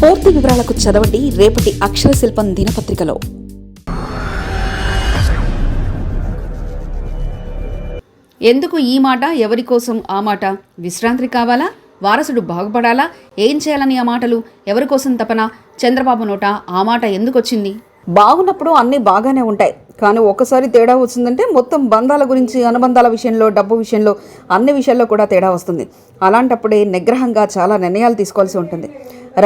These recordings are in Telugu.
పూర్తి వివరాలకు చదవండి రేపటి అక్షర శిల్పం దినపత్రికలో. ఎందుకు ఈ మాట? ఎవరి కోసం ఆ మాట? విశ్రాంతి కావాలా? వారసుడు బాగుపడాలా? ఏం చేయాలని ఆ మాటలు? ఎవరి కోసం తపన? చంద్రబాబు నోట ఆ మాట ఎందుకు వచ్చింది బాగున్నప్పుడు అన్నీ బాగానే ఉంటాయి. కానీ ఒక్కసారి తేడా వచ్చిందంటే మొత్తం బంధాల గురించి అనుబంధాల విషయంలో డబ్బు విషయంలో అన్ని విషయాల్లో కూడా తేడా వస్తుంది. అలాంటప్పుడే నిగ్రహంగా చాలా నిర్ణయాలు తీసుకోవాల్సి ఉంటుంది.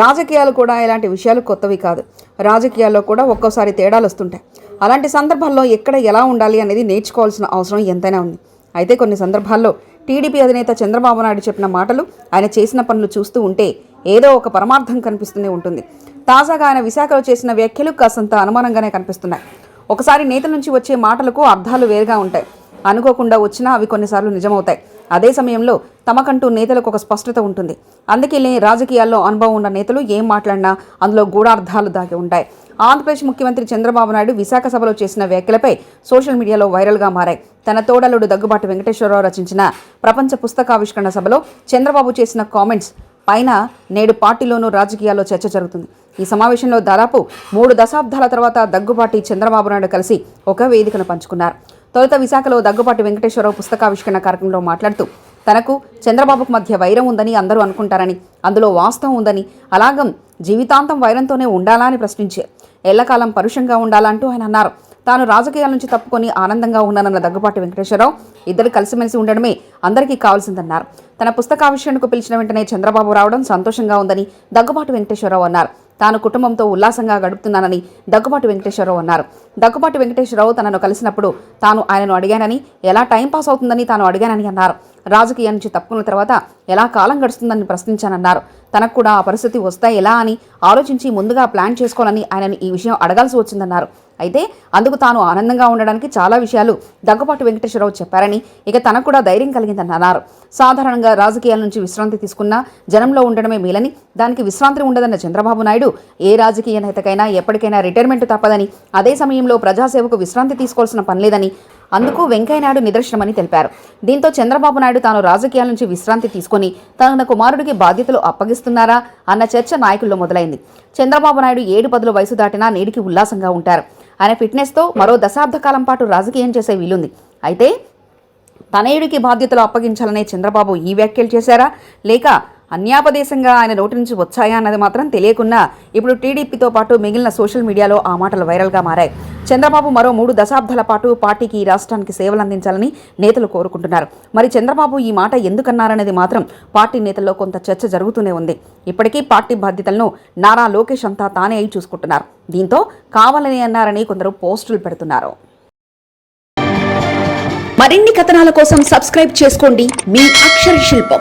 రాజకీయాలు కూడా ఇలాంటి విషయాలు కొత్తవి కాదు. రాజకీయాల్లో కూడా ఒక్కోసారి తేడాలు వస్తుంటాయి. అలాంటి సందర్భాల్లో ఎక్కడ ఎలా ఉండాలి అనేది నేర్చుకోవాల్సిన అవసరం ఎంతైనా ఉంది. అయితే కొన్ని సందర్భాల్లో టీడీపీ అధినేత చంద్రబాబు నాయుడు చెప్పిన మాటలు ఆయన చేసిన పనులు చూస్తూ ఉంటే ఏదో ఒక పరమార్థం కనిపిస్తూనే ఉంటుంది. తాజాగా ఆయన విశాఖలో చేసిన వ్యాఖ్యలు కాసంత అనుమానంగానే కనిపిస్తున్నాయి. ఒకసారి నేత నుంచి వచ్చే మాటలకు అర్థాలు వేరుగా ఉంటాయి. అనుకోకుండా వచ్చినా అవి కొన్నిసార్లు నిజమవుతాయి. అదే సమయంలో తమకంటూ నేతలకు ఒక స్పష్టత ఉంటుంది. అందుకే రాజకీయాల్లో అనుభవం ఉన్న నేతలు ఏం మాట్లాడినా అందులో గూఢార్థాలు దాగి ఉంటాయి. ఆంధ్రప్రదేశ్ ముఖ్యమంత్రి చంద్రబాబు నాయుడు విశాఖ సభలో చేసిన వ్యాఖ్యలపై సోషల్ మీడియాలో వైరల్గా మారాయి. తన తోడలుడు దగ్గుబాటి వెంకటేశ్వరరావు రచించిన ప్రపంచ పుస్తకావిష్కరణ సభలో చంద్రబాబు చేసిన కామెంట్స్ పైన నేడు పార్టీలోనూ రాజకీయాల్లో చర్చ జరుగుతుంది. ఈ సమావేశంలో దాదాపు మూడు దశాబ్దాల తర్వాత దగ్గుబాటి చంద్రబాబు నాయుడు కలిసి ఒక వేదికను పంచుకున్నారు. తొలుత విశాఖలో దగ్గుబాటి వెంకటేశ్వరరావు పుస్తకావిష్కరణ కార్యక్రమంలో మాట్లాడుతూ తనకు చంద్రబాబుకు మధ్య వైరం ఉందని అందరూ అనుకుంటారని అందులో వాస్తవం ఉందని అలాగం జీవితాంతం వైరంతోనే ఉండాలా అని ప్రశ్నించారు. ఎల్లకాలం పరుషంగా ఉండాలంటూ ఆయన అన్నారు. తాను రాజకీయాల నుంచి తప్పుకొని ఆనందంగా ఉన్నానన్న దగ్గుపాటి వెంకటేశ్వరరావు ఇద్దరు కలిసిమెలిసి ఉండడమే అందరికీ కావాల్సిందన్నారు. తన పుస్తకావిష్కరణకు పిలిచిన వెంటనే చంద్రబాబు రావడం సంతోషంగా ఉందని దగ్గుబాటు వెంకటేశ్వరరావు అన్నారు. తాను కుటుంబంతో ఉల్లాసంగా గడుపుతున్నానని దగ్గుబాటి వెంకటేశ్వరరావు అన్నారు. దగ్గుబాటి వెంకటేశ్వరరావు తనను కలిసినప్పుడు తాను ఆయనను అడిగానని ఎలా టైంపాస్ అవుతుందని తాను అడిగానని అన్నారు. రాజకీయం నుంచి తప్పుకున్న తర్వాత ఎలా కాలం గడుస్తుందని ప్రశ్నించానన్నారు. తనకు కూడా ఆ పరిస్థితి వస్తే ఎలా అని ఆలోచించి ముందుగా ప్లాన్ చేసుకోవాలని ఆయనను ఈ విషయం అడగాల్సి వచ్చిందన్నారు. అయితే అందుకు తాను ఆనందంగా ఉండడానికి చాలా విషయాలు దగ్గుపాటి వెంకటేశ్వరరావు చెప్పారని ఇక తనకు కూడా ధైర్యం కలిగిందని అన్నారు సాధారణంగా రాజకీయాల నుంచి విశ్రాంతి తీసుకున్నా జనంలో ఉండడమే మేలని దానికి విశ్రాంతి ఉండదన్న చంద్రబాబు నాయుడు ఏ రాజకీయ నేతకైనా ఎప్పటికైనా రిటైర్మెంట్ తప్పదని అదే సమయంలో ప్రజాసేవకు విశ్రాంతి తీసుకోవాల్సిన పనిలేదని అందుకు వెంకయ్యనాయుడు నిదర్శనమని తెలిపారు. దీంతో చంద్రబాబు నాయుడు తాను రాజకీయాల నుంచి విశ్రాంతి తీసుకుని తన కుమారుడికి బాధ్యతలు అప్పగిస్తున్నారా అన్న చర్చ నాయకుల్లో మొదలైంది. చంద్రబాబు నాయుడు ఏడు పదుల వయసు దాటినా నేడికి ఉల్లాసంగా ఉంటారు. ఆయన ఫిట్నెస్తో మరో దశాబ్ద కాలం పాటు రాజకీయం చేసే వీలుంది. అయితే తనయుడికి బాధ్యతలు అప్పగించాలనే చంద్రబాబు ఈ వ్యాఖ్యలు చేశారా? లేక అన్యాపదేశంగా ఆయన నోటి నుంచి వచ్చాయా అన్నది మాత్రం తెలియకుండా ఇప్పుడు టీడీపీతో పాటు మిగిలిన సోషల్ మీడియాలో ఆ మాటలు వైరల్గా మారాయి. చంద్రబాబు మరో మూడు దశాబ్దాల పాటు పార్టీకి ఈ రాష్ట్రానికి సేవలు అందించాలని నేతలు కోరుకుంటున్నారు. మరి చంద్రబాబు ఈ మాట ఎందుకన్నారనేది మాత్రం పార్టీ నేతల్లో కొంత చర్చ జరుగుతూనే ఉంది. ఇప్పటికీ పార్టీ బాధ్యతలను నారా లోకేష్ అంతా తానే అయి చూసుకుంటున్నారు. దీంతో కావాలని అన్నారని కొందరు పోస్టులు పెడుతున్నారు. మరిన్ని కథనాల కోసం సబ్స్క్రైబ్ చేసుకోండి మీ అక్షర శిల్పం.